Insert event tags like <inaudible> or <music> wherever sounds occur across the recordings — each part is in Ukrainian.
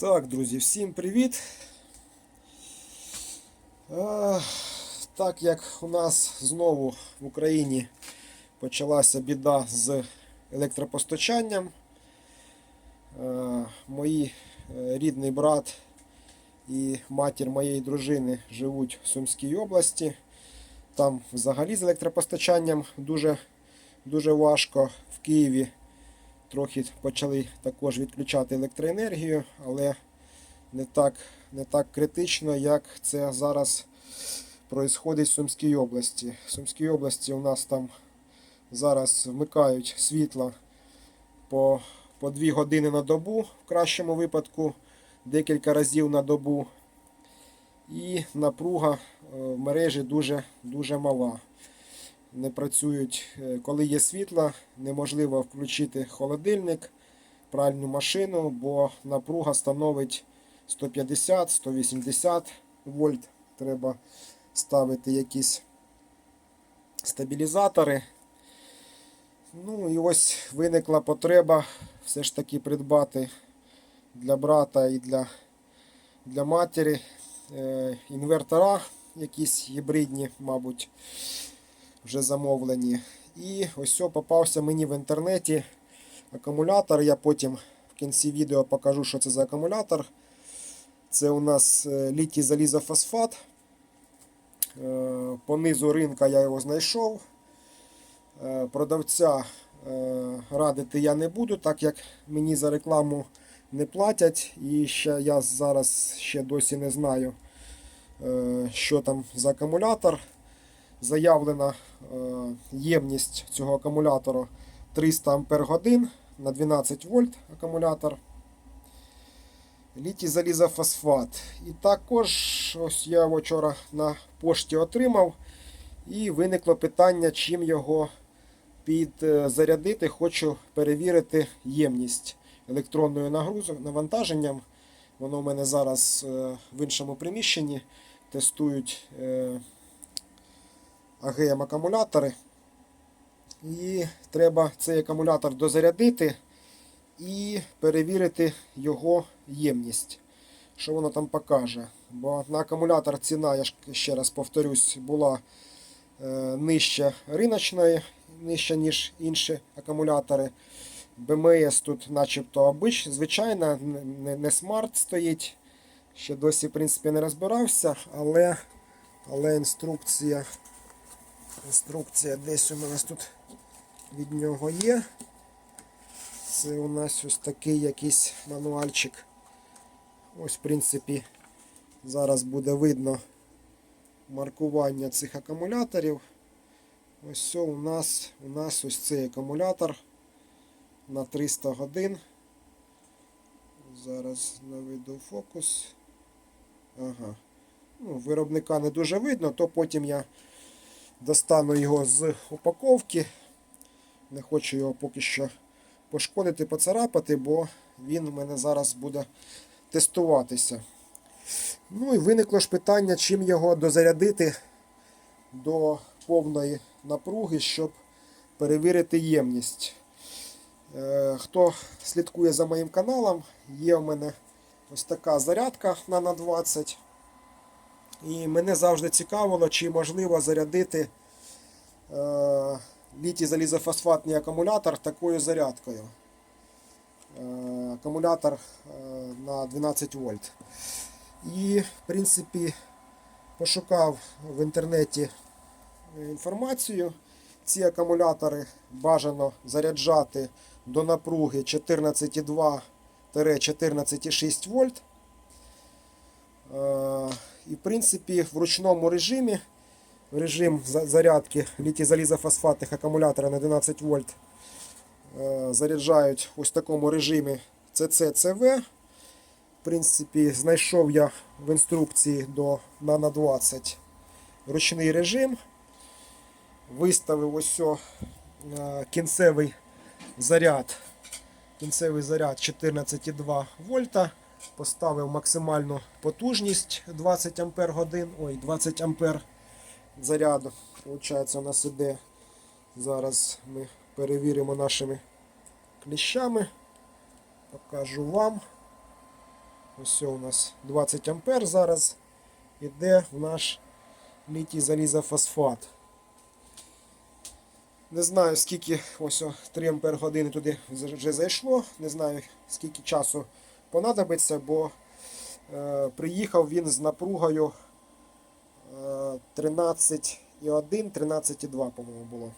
Так, друзі, всім привіт. Так як у нас знову в Україні почалася біда з електропостачанням, мої е, рідний брат і матір моєї дружини живуть в Сумській області. Там взагалі з електропостачанням дуже, дуже важко в Києві трохи почали також відключати електроенергію, але не так, не так критично, як це зараз происходить в Сумській області. В Сумській області у нас там зараз вмикають світло по, по 2 години на добу, в кращому випадку декілька разів на добу. І напруга е, в мережі дуже, дуже мала не працюють, е, коли є світло, неможливо включити холодильник, пральну машину, бо напруга становить 150-180 вольт. Треба ставити якісь стабілізатори. Ну і ось виникла потреба все ж таки придбати для брата і для, для матері е, інвертора, якісь гібридні, мабуть вже замовлені. І ось попався мені в інтернеті акумулятор. Я потім в кінці відео покажу, що це за акумулятор. Це у нас е, літій залізофосфат. Е, По низу ринка я його знайшов. Е, Продавця радити я не буду, так як мені за рекламу не платять. І ще я зараз ще досі не знаю, що там за акумулятор заявлена ємність цього акумулятора 300 Ампер годин на 12 вольт акумулятор. Літій залізофосфат. І також ось я його вчора на пошті отримав. І виникло питання, чим його підзарядити. Хочу перевірити ємність електронною навантаженням. Воно у мене зараз е, в іншому приміщенні. Тестують е, АГМ акумулятори. І треба цей акумулятор дозарядити і перевірити його ємність. Що воно там покаже. Бо на акумулятор ціна, я ще раз повторюсь, була е, нижче риночної, нижче, ніж інші акумулятори. БМС тут начебто обич, звичайно, не смарт стоїть. Ще досі, в принципі, не розбирався, але, але інструкція. Інструкція десь у нас тут від нього є. Це у нас ось такий якийсь мануальчик. Ось, в принципі, зараз буде видно маркування цих акумуляторів. Ось у нас у нас ось цей акумулятор на 300 годин. Зараз наведу фокус. Ага. Ну, Виробника не дуже видно, то потім я достану його з упаковки. Не хочу його поки що пошкодити, поцарапати, бо він у мене зараз буде тестуватися. Ну і виникло ж питання, чим його дозарядити до повної напруги, щоб перевірити ємність. Е, Хто слідкує за моїм каналом, є у мене ось така зарядка на 20. І мене завжди цікавило, чи можливо зарядити е, літій залізофосфатний акумулятор такою зарядкою. Е, акумулятор е, на 12 вольт. І, в принципі, пошукав в інтернеті інформацію. Ці акумулятори бажано заряджати до напруги 14,2-14,6 вольт. І, в принципі, в ручному режимі, режим зарядки літій залізофосфатних акумуляторів на 12 вольт е, заряджають ось в такому режимі CC-CV. В принципі, знайшов я в інструкції до Nano 20 ручний режим. Виставив ось о, е, кінцевий заряд. Кінцевий заряд 14,2 вольта. Поставив максимальну потужність 20 ампер годин. Ой, 20 ампер заряду. Получається, у нас іде. Зараз ми перевіримо нашими кліщами. Покажу вам. Ось у нас 20 ампер зараз іде в наш літій залізофосфат. Не знаю, скільки ось 3 ампер години туди вже зайшло. Не знаю, скільки часу понадобиться, бо е, приїхав він з напругою е, 13,1, 13,2, по-моєму, було.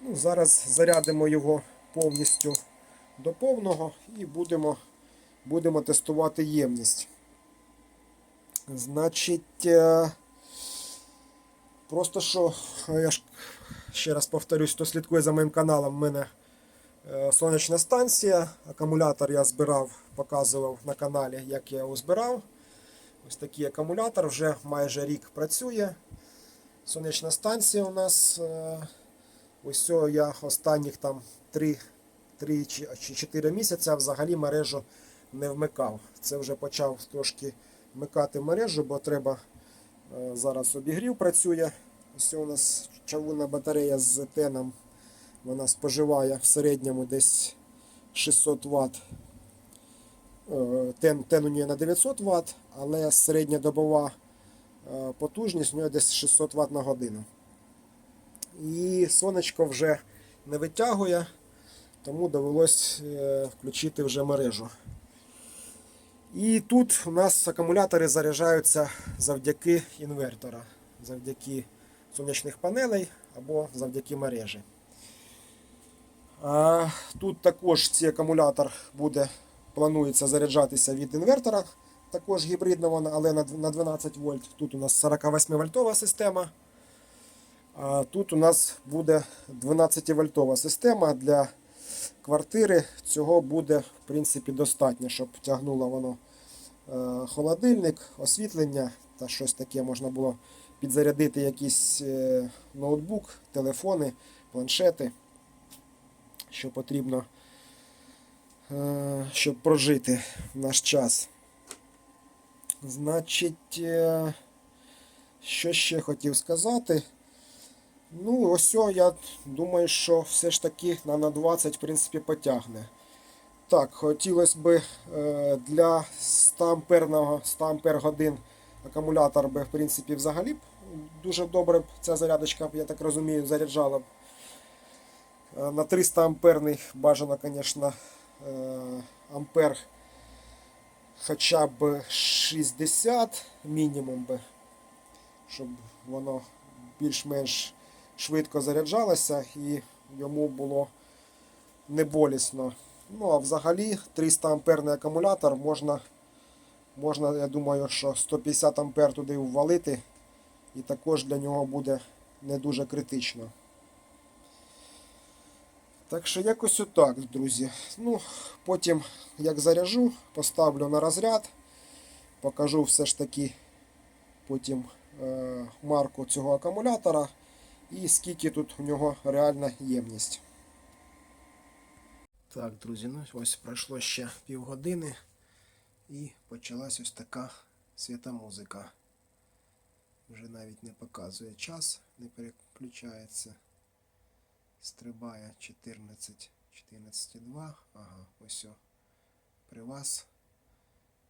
Ну, зараз зарядимо його повністю до повного і будемо, будемо тестувати ємність. Значить, е, просто що, я ж ще раз повторюсь, хто слідкує за моїм каналом, в мене сонячна станція. Акумулятор я збирав, показував на каналі, як я його збирав. Ось такий акумулятор вже майже рік працює. Сонячна станція у нас. е, Ось я останніх там 3, 3 чи чи 4 місяця взагалі мережу не вмикав. Це вже почав трошки вмикати мережу, бо треба е, зараз обігрів працює. Ось у нас чавунна батарея з теном. Вона споживає в середньому десь 600 Вт. Е, Тен, тен у нього на 900 Вт, але середньодобова е, потужність у нього десь 600 Вт на годину. І сонечко вже не витягує, тому довелось е, включити вже мережу. І тут у нас акумулятори заряджаються завдяки інвертора, завдяки сонячних панелей або завдяки мережі. Тут також цей акумулятор буде, планується заряджатися від інвертора, також гібридного, але на на 12 вольт. Тут у нас 48 вольтова система. А тут у нас буде 12-вольтова система для квартири. Цього буде в принципі достатньо, щоб тягнуло воно е, холодильник, освітлення та щось таке можна було підзарядити якийсь е, ноутбук, телефони, планшети, що потрібно, е, щоб прожити наш час. Значить, е, що ще хотів сказати? Ну, ось я думаю, що все ж таки на, на 20 в принципі потягне. Так, хотілося б е, для 100 амперного 100 ампер годин акумулятор би в принципі взагалі б дуже добре ця зарядочка, я так розумію, заряджала б. Е, на 300 амперний бажано, звісно, е, ампер хоча б 60 мінімум би, щоб воно більш-менш швидко заряджалося і йому було не болісно. Ну, а взагалі 300 амперний акумулятор можна, можна, я думаю, що 150 ампер туди ввалити, і також для нього буде не дуже критично. Так що якось отак, друзі. Ну, Потім, як заряжу, поставлю на розряд, покажу все ж таки потім е, марку цього акумулятора і скільки тут у нього реальна ємність. Так, друзі, ну ось пройшло ще півгодини і почалась ось така свята музика. Вже навіть не показує час, не переключається. Стрибає 14, 14,2. Ага, ось о. При вас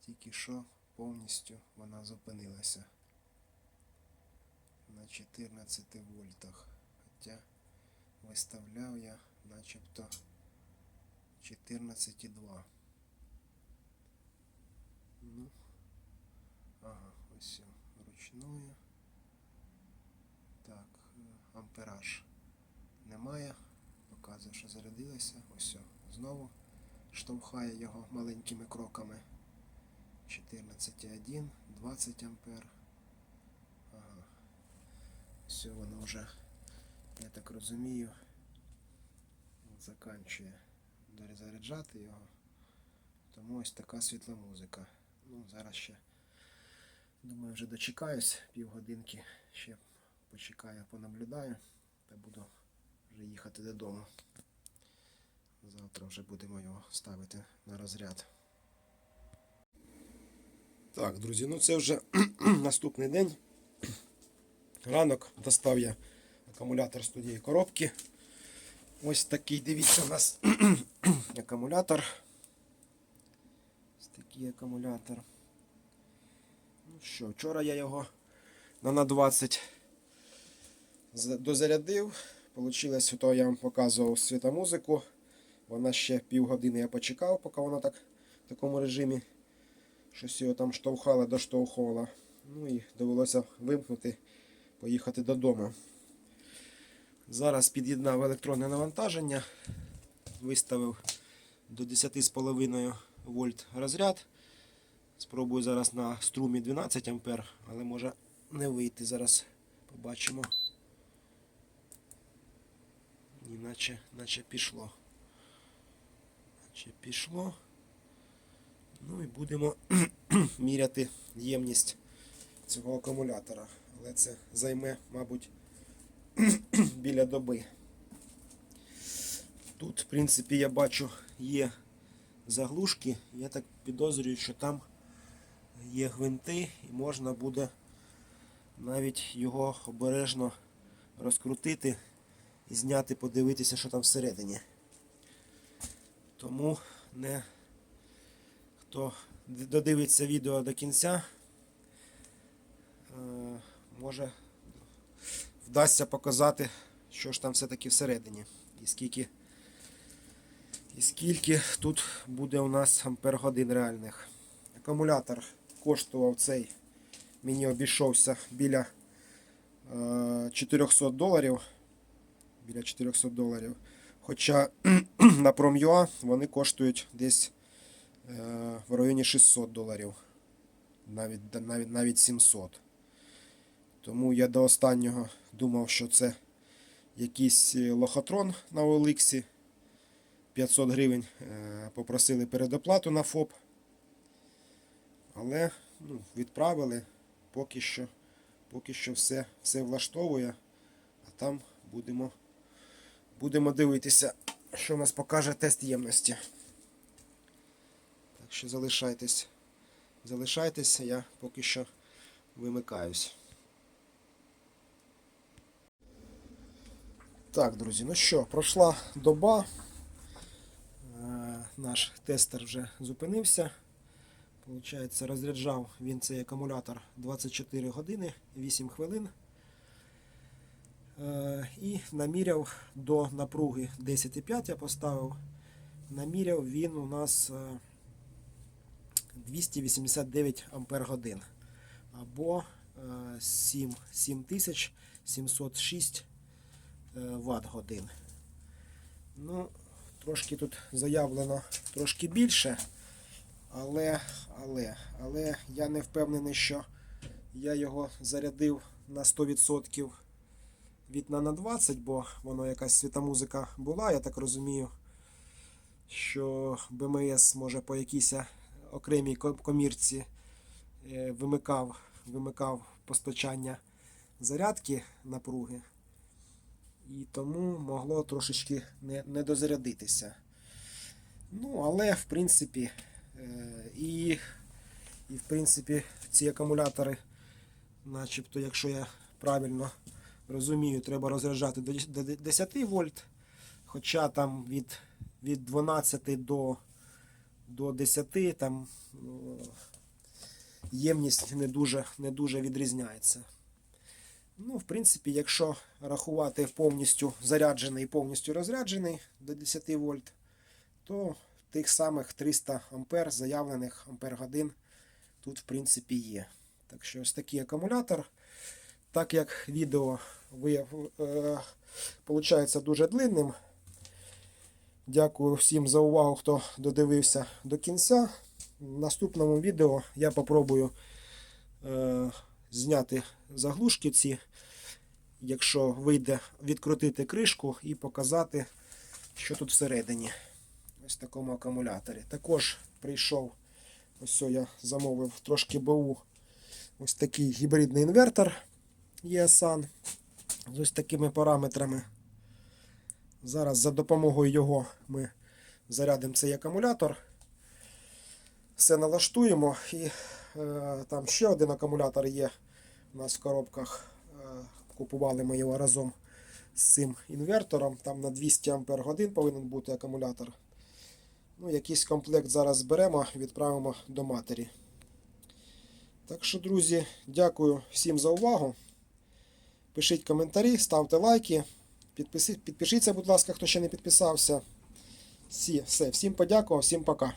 тільки що повністю вона зупинилася на 14 вольтах. Хоча виставляв я начебто 14,2. Ну, ага, ось ручною. Так, е, ампераж немає. Показує, що зарядилося. Ось знову штовхає його маленькими кроками. 14,1, 20 ампер. Ага. Все, воно вже, я так розумію, заканчує заряджати його. Тому ось така світла музика. Ну, зараз ще, думаю, вже дочекаюсь півгодинки, ще почекаю, понаблюдаю та буду вже їхати додому. Завтра вже будемо його ставити на розряд. Так, друзі, ну це вже <clears throat> наступний день. Ранок достав я акумулятор з тієї коробки. Ось такий, дивіться, у нас <clears throat> акумулятор Ось такий акумулятор. Ну що, вчора я його на на 20 дозарядив. Получилось, то я вам показував світомузику. Вона ще півгодини я почекав, поки вона так в такому режимі щось його там штовхало, доштовхувало. Ну і довелося вимкнути, поїхати додому. Зараз під'єднав електронне навантаження, виставив до 10,5 вольт розряд. Спробую зараз на струмі 12 ампер, але може не вийти. Зараз побачимо. Наче, наче пішло. Наче пішло. Ну і будемо <clears throat> міряти ємність цього акумулятора. Але це займе, мабуть, <clears throat> біля доби. Тут, в принципі, я бачу, є заглушки. Я так підозрюю, що там є гвинти і можна буде навіть його обережно розкрутити і зняти, подивитися, що там всередині. Тому не хто додивиться відео до кінця, е, може вдасться показати, що ж там все-таки всередині. І скільки, і скільки тут буде у нас ампер годин реальних. Акумулятор коштував цей, мені обійшовся біля е, 400 доларів. Біля 400 доларів. Хоча <clears throat> на Prom.ua вони коштують десь е, в районі 600 доларів. Навіть, навіть, навіть 700. Тому я до останнього думав, що це якийсь е, лохотрон на OLX. 500 гривень е, попросили передоплату на ФОП. Але ну, відправили. Поки що, поки що все, все влаштовує. А там будемо, будемо дивитися, що нас покаже тест ємності. Так що залишайтесь. Залишайтесь, я поки що вимикаюсь. Так, друзі, ну що, пройшла доба. Е, Наш тестер вже зупинився. Получається, розряджав він цей акумулятор 24 години 8 хвилин. Е, І наміряв до напруги 10,5 я поставив. Наміряв він у нас е, 289 ампер годин або е, 7, 7706 Вт годин. Ну, трошки тут заявлено трошки більше, але, але, але я не впевнений, що я його зарядив на 100% від на 20, бо воно якась світомузика була, я так розумію, що БМС може по якійсь окремій комірці е, вимикав, вимикав постачання зарядки напруги. І тому могло трошечки не, не дозарядитися. Ну, але в принципі, е, і, і в принципі ці акумулятори, начебто, якщо я правильно розумію, треба розряджати до 10 вольт. Хоча там від, від 12 до, до 10 там ну, ємність не дуже, не дуже відрізняється. Ну, в принципі, якщо рахувати повністю заряджений і повністю розряджений до 10 вольт, то тих самих 300 ампер заявлених ампер годин тут, в принципі, є. Так що ось такий акумулятор. Так як відео вияв, е, дуже длинним. Дякую всім за увагу, хто додивився до кінця. В наступному відео я попробую е, зняти заглушки ці, якщо вийде відкрутити кришку і показати, що тут всередині. Ось в такому акумуляторі. Також прийшов, ось я замовив трошки БУ, ось такий гібридний інвертор ESAN з ось такими параметрами. Зараз за допомогою його ми зарядимо цей акумулятор. Все налаштуємо і е, там ще один акумулятор є у нас в коробках. Е, купували ми його разом з цим інвертором. Там на 200 Ампер повинен бути акумулятор. Ну, якийсь комплект зараз зберемо, відправимо до матері. Так що, друзі, дякую всім за увагу. Пишіть коментарі, ставте лайки. Підпишіться, будь ласка, хто ще не підписався. Всі, все, всім подякував, всім пока.